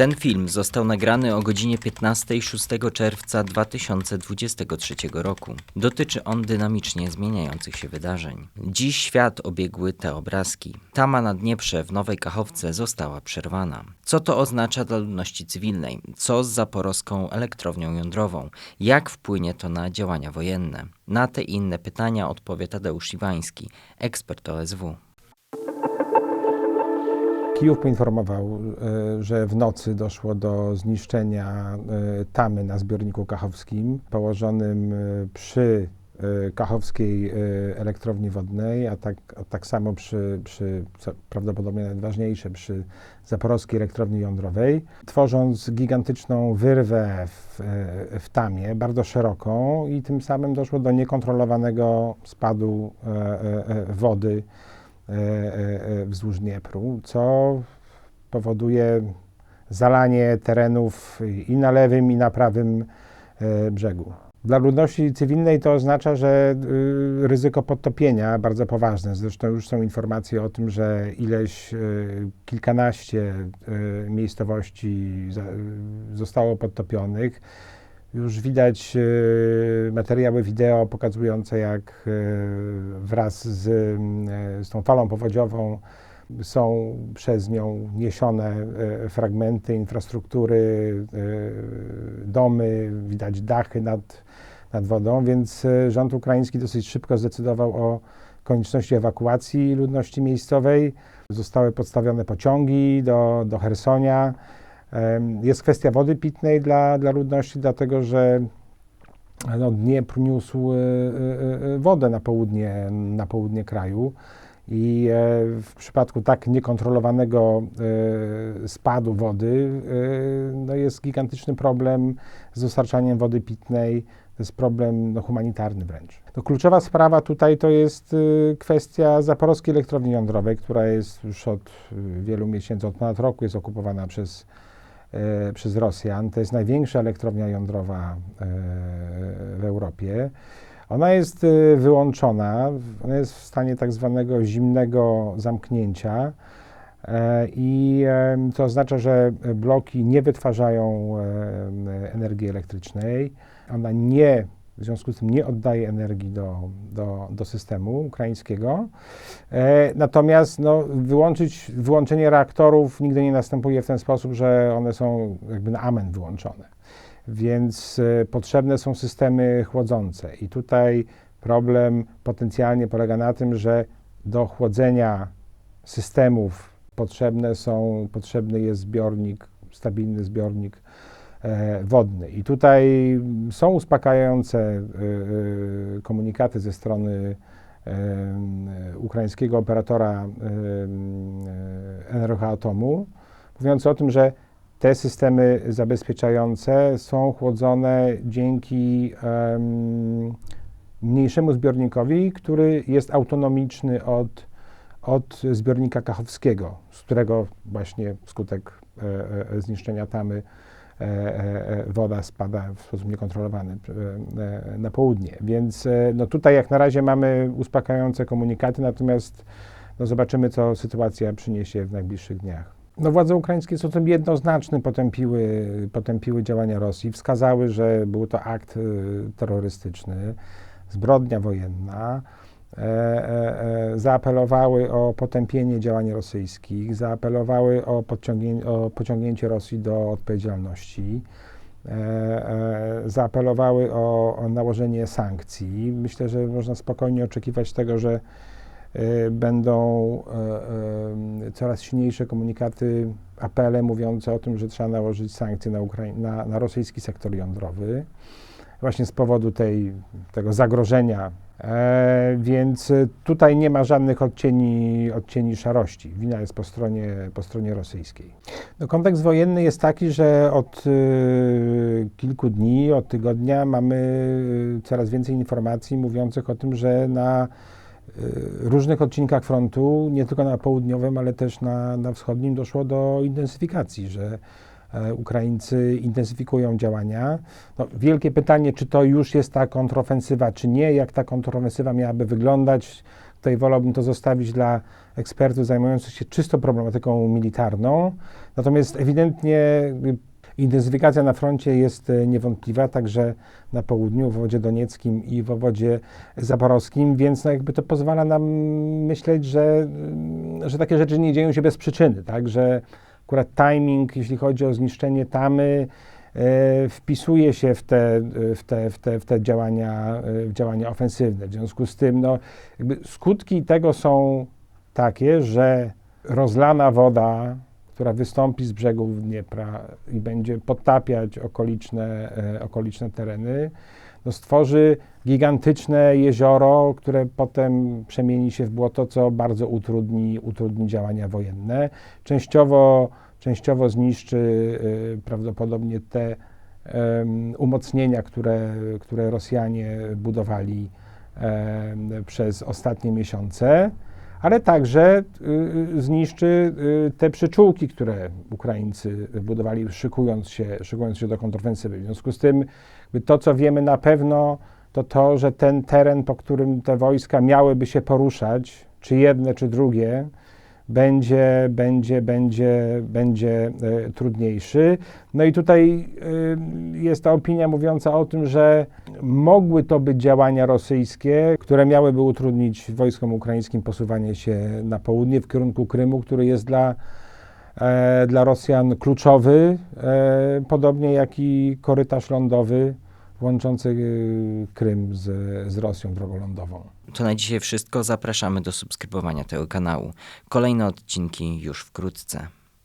Ten film został nagrany o godzinie 15 6 czerwca 2023 roku. Dotyczy on dynamicznie zmieniających się wydarzeń. Dziś świat obiegły te obrazki. Tama na Dnieprze w Nowej Kachowce została przerwana. Co to oznacza dla ludności cywilnej? Co z zaporowską elektrownią jądrową? Jak wpłynie to na działania wojenne? Na te i inne pytania odpowie Tadeusz Iwański, ekspert OSW. Kijów poinformował, e, że w nocy doszło do zniszczenia e, tamy na zbiorniku kachowskim położonym e, przy kachowskiej elektrowni wodnej, a tak, a tak samo przy, przy, co prawdopodobnie najważniejsze, przy zaporowskiej elektrowni jądrowej, tworząc gigantyczną wyrwę w, w tamie, bardzo szeroką i tym samym doszło do niekontrolowanego spadu wody wzdłuż Dniepru, co powoduje zalanie terenów i na lewym, i na prawym brzegu. Dla ludności cywilnej to oznacza, że y, ryzyko podtopienia bardzo poważne. Zresztą już są informacje o tym, że ileś kilkanaście miejscowości zostało podtopionych. Już widać e, materiały wideo pokazujące, jak e, wraz z, e, z tą falą powodziową są przez nią niesione fragmenty infrastruktury, domy, widać dachy nad, nad wodą, więc rząd ukraiński dosyć szybko zdecydował o konieczności ewakuacji ludności miejscowej. Zostały podstawione pociągi do, do Hersonia. Jest kwestia wody pitnej dla, dla ludności, dlatego że no, Dniepr niósł e, e, e, wodę na południe, na południe kraju. I w przypadku tak niekontrolowanego spadu wody no jest gigantyczny problem z dostarczaniem wody pitnej. To jest problem no, humanitarny wręcz. No, kluczowa sprawa tutaj to jest kwestia zaporowskiej elektrowni jądrowej, która jest już od wielu miesięcy, od ponad roku jest okupowana przez przez Rosjan. To jest największa elektrownia jądrowa e, w Europie. Ona jest e, wyłączona, ona jest w stanie tak zwanego zimnego zamknięcia. I to oznacza, że bloki nie wytwarzają energii elektrycznej. Ona nie w związku z tym nie oddaje energii do, do, do systemu ukraińskiego. E, natomiast no, wyłączyć, wyłączenie reaktorów nigdy nie następuje w ten sposób, że one są jakby na amen wyłączone. Więc e, potrzebne są systemy chłodzące. I tutaj problem potencjalnie polega na tym, że do chłodzenia systemów potrzebne są, potrzebny jest zbiornik, stabilny zbiornik wodny. I tutaj są uspokajające e, e, komunikaty ze strony ukraińskiego operatora Energoatomu, mówiące o tym, że te systemy zabezpieczające są chłodzone dzięki mniejszemu zbiornikowi, który jest autonomiczny od, od zbiornika kachowskiego, z którego właśnie wskutek zniszczenia tamy E, e, woda spada w sposób niekontrolowany e, na południe. Więc no tutaj jak na razie mamy uspokajające komunikaty, natomiast no zobaczymy, co sytuacja przyniesie w najbliższych dniach. No władze ukraińskie w sposób jednoznaczny potępiły, potępiły działania Rosji, wskazały, że był to akt terrorystyczny, zbrodnia wojenna. E, e, e, zaapelowały o potępienie działań rosyjskich, zaapelowały o, o pociągnięcie Rosji do odpowiedzialności, zaapelowały o, o nałożenie sankcji. Myślę, że można spokojnie oczekiwać tego, że będą coraz silniejsze komunikaty, apele mówiące o tym, że trzeba nałożyć sankcje na, na, na rosyjski sektor jądrowy, właśnie z powodu tej, tego zagrożenia E, więc tutaj nie ma żadnych odcieni, odcieni szarości. Wina jest po stronie, po stronie rosyjskiej. No, kontekst wojenny jest taki, że od y, kilku dni, od tygodnia mamy coraz więcej informacji mówiących o tym, że na różnych odcinkach frontu, nie tylko na południowym, ale też na, na wschodnim, doszło do intensyfikacji, że E, Ukraińcy intensyfikują działania. No, wielkie pytanie, czy to już jest ta kontrofensywa, czy nie, jak ta kontrofensywa miałaby wyglądać, Tutaj wolałbym to zostawić dla ekspertów zajmujących się czysto problematyką militarną. Natomiast ewidentnie jakby intensyfikacja na froncie jest e, niewątpliwa, także na południu, w wodzie donieckim i w wodzie zaporowskim, więc no jakby to pozwala nam myśleć, że, mm, że takie rzeczy nie dzieją się bez przyczyny, tak, że akurat timing, jeśli chodzi o zniszczenie tamy, e, wpisuje się w te, w te, w te, w te działania, e, w działania ofensywne. W związku z tym no, skutki tego są takie, że rozlana woda, która wystąpi z brzegów Dniepra i będzie podtapiać okoliczne, e, okoliczne tereny, no stworzy gigantyczne jezioro, które potem przemieni się w błoto, co bardzo utrudni, utrudni działania wojenne. Częściowo, częściowo zniszczy y, prawdopodobnie te em, umocnienia, które, które Rosjanie budowali em, przez ostatnie miesiące, ale także y, zniszczy y, te przyczółki, które Ukraińcy budowali, szykując się, szykując się do kontrofensywy. W związku z tym to, co wiemy na pewno, to to, że ten teren, po którym te wojska miałyby się poruszać, czy jedne, czy drugie, będzie, będzie, będzie, będzie e, trudniejszy. No i tutaj e, jest ta opinia mówiąca o tym, że mogły to być działania rosyjskie, które miałyby utrudnić wojskom ukraińskim posuwanie się na południe w kierunku Krymu, który jest dla, e, dla Rosjan kluczowy, podobnie jak i korytarz lądowy łączący e, Krym z, z Rosją drogą lądową. To na dzisiaj wszystko. Zapraszamy do subskrybowania tego kanału. Kolejne odcinki już wkrótce.